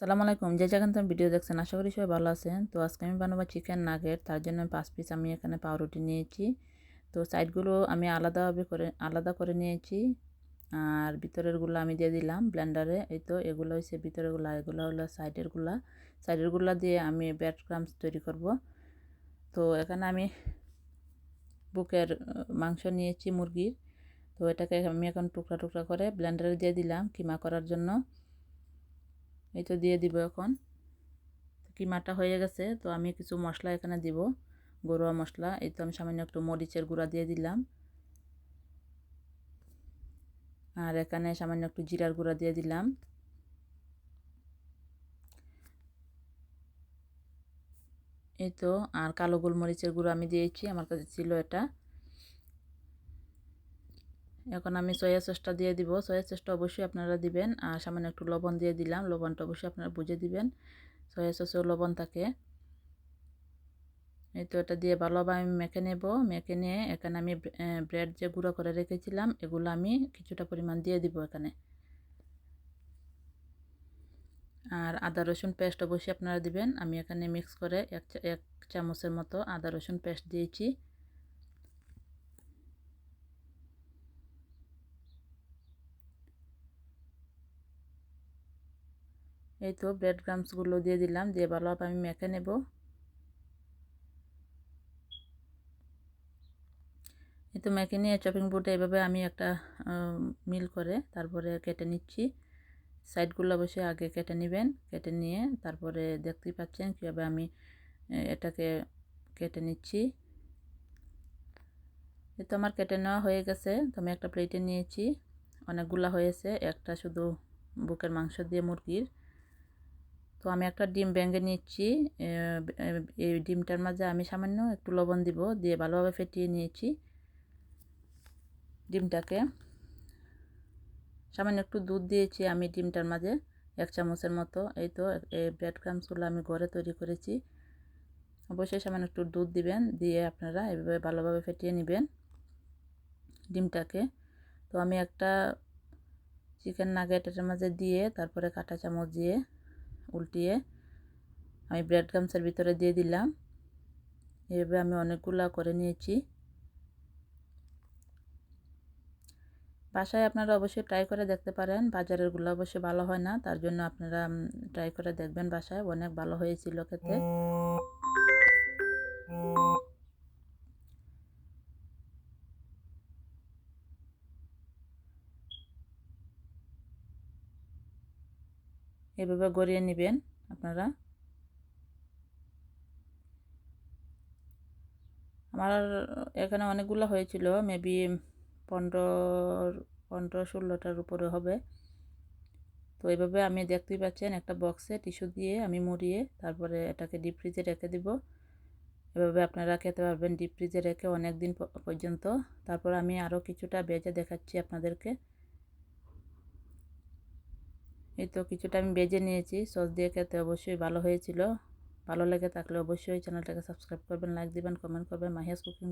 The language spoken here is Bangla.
সালাম আলাইকুম। যে যেখান থেকে ভিডিও দেখছেন, আশা করি সবাই ভালো আছেন। তো আজকে আমি বানাবো চিকেন নাগেট। তার জন্য পাঁচ পিস আমি এখানে পাউরুটি নিয়েছি। তো সাইডগুলো আমি আলাদাভাবে করে, আলাদা করে নিয়েছি। আর ভিতরেরগুলো আমি দিয়ে দিলাম ব্লেন্ডারে। এই তো এগুলো হচ্ছে ভিতরেরগুলো এগুলো হলো সাইডেরগুলা। সাইডেরগুলো দিয়ে আমি ব্রেড ক্রামস তৈরি করব। তো এখানে আমি বুকের, মাংস নিয়েছি মুরগির। তো এটাকে আমি এখন টুকরা টুকরা করে ব্লেন্ডারে দিয়ে দিলাম কিমা করার জন্য। এই তো দিয়ে দিব এখন। কিমাটা হয়ে গেছে, তো আমি কিছু মশলা এখানে দিব গরুয়া মশলা। এই তো আমি সামান্য একটু মরিচের গুঁড়া দিয়ে দিলাম। আর এখানে সামান্য একটু জিরার গুঁড়া দিয়ে দিলাম। এই তো, আর কালো গোলমরিচের গুঁড়ো আমি দিয়েছি, আমার কাছে ছিল এটা। এখন আমি সয়া সসটা দিয়ে দিব। সয়া সসটা অবশ্যই আপনারা দিবেন। আর সামান্য একটু লবণ দিয়ে দিলাম। লবণটা অবশ্যই আপনারা বুঝে দিবেন। সয়া সসেও লবণ থাকে। এই তো এটা দিয়ে ভালোভাবে আমি মেখে নেব। মেখে নিয়ে এখানে আমি ব্রেড যে গুঁড়ো করে রেখেছিলাম, এগুলো আমি কিছুটা পরিমাণ দিয়ে দিব এখানে। আর আদা, রসুন পেস্ট অবশ্যই আপনারা দিবেন। আমি এখানে মিক্স করে এক এক চামচের মতো আদা, রসুন পেস্ট দিয়েছি। এই তো ব্রেড ক্রামসগুলো দিয়ে দিলাম, দিয়ে ভালোভাবে আমি মেখে নেব। এই তো মেখে নিয়ে চপিং বোর্ডে এভাবে আমি একটা মিল করে তারপরে কেটে নিচ্ছি। সাইডগুলো অবশ্যই আগে কেটে নেবেন, কেটে নিয়ে তারপরে দেখতেই পাচ্ছেন কীভাবে আমি এটাকে কেটে নিচ্ছি। এই তো আমার কেটে নেওয়া হয়ে গেছে, তো আমি একটা প্লেটে নিয়েছি। অনেকগুলা হয়েছে, একটা শুধু বুকের মাংস দিয়ে মুরগির। তো আমি একটা ডিম ভেঙে নিচ্ছি এই ডিমটার মাঝে আমি সামান্য একটু লবণ দিব, দিয়ে ভালোভাবে ফেটিয়ে নিয়েছি ডিমটাকে। সামান্য একটু দুধ দিয়েছি আমি ডিমটার মাঝে, এক চামচের মতো। এই তো এই ব্রেড ক্রামসগুলো আমি ঘরে তৈরি করেছি। অবশ্যই সামান্য একটু দুধ দিবেন, দিয়ে আপনারা এভাবে ভালোভাবে ফেটিয়ে নেবেন ডিমটাকে। তো আমি একটা চিকেন নাগেটের মাঝে দিয়ে, তারপরে কাঁটা চামচ দিয়ে উল্টিয়ে আমি ব্রেড ক্রামসের ভিতরে দিয়ে দিলাম। এভাবে আমি অনেকগুলা করে নিয়েছি। বাসায় আপনারা অবশ্যই ট্রাই করে দেখতে পারেন। বাজারেরগুলো অবশ্যই ভালো হয় না, তার জন্য আপনারা ট্রাই করে দেখবেন বাসায়। অনেক ভালো হয়েছিল খেতে। এভাবে গড়িয়ে নেবেন আপনারা। আমার এখানে অনেকগুলো হয়েছিল মেবি পনেরো পনেরো ষোলোটার উপরে হবে। তো এইভাবে আমি দেখতেই পাচ্ছেন একটা বক্সে টিস্যু দিয়ে আমি মুড়িয়ে তারপরে এটাকে ডিপ ফ্রিজে রেখে দিব। এভাবে আপনারা খেতে পারবেন ডিপ ফ্রিজে রেখে অনেক দিন পর্যন্ত। তারপর আমি আরও কিছুটা বেজে দেখাচ্ছি আপনাদেরকে। এই তো কিছুটা আমি বেজে নিয়েছি। সস দিয়ে খেতে অবশ্যই ভালো হয়েছিল। ভালো লেগে থাকলে অবশ্যই চ্যানেলটাকে সাবস্ক্রাইব করবেন, লাইক দিবেন, কমেন্ট করবেন। মাহিয়াস কুকিং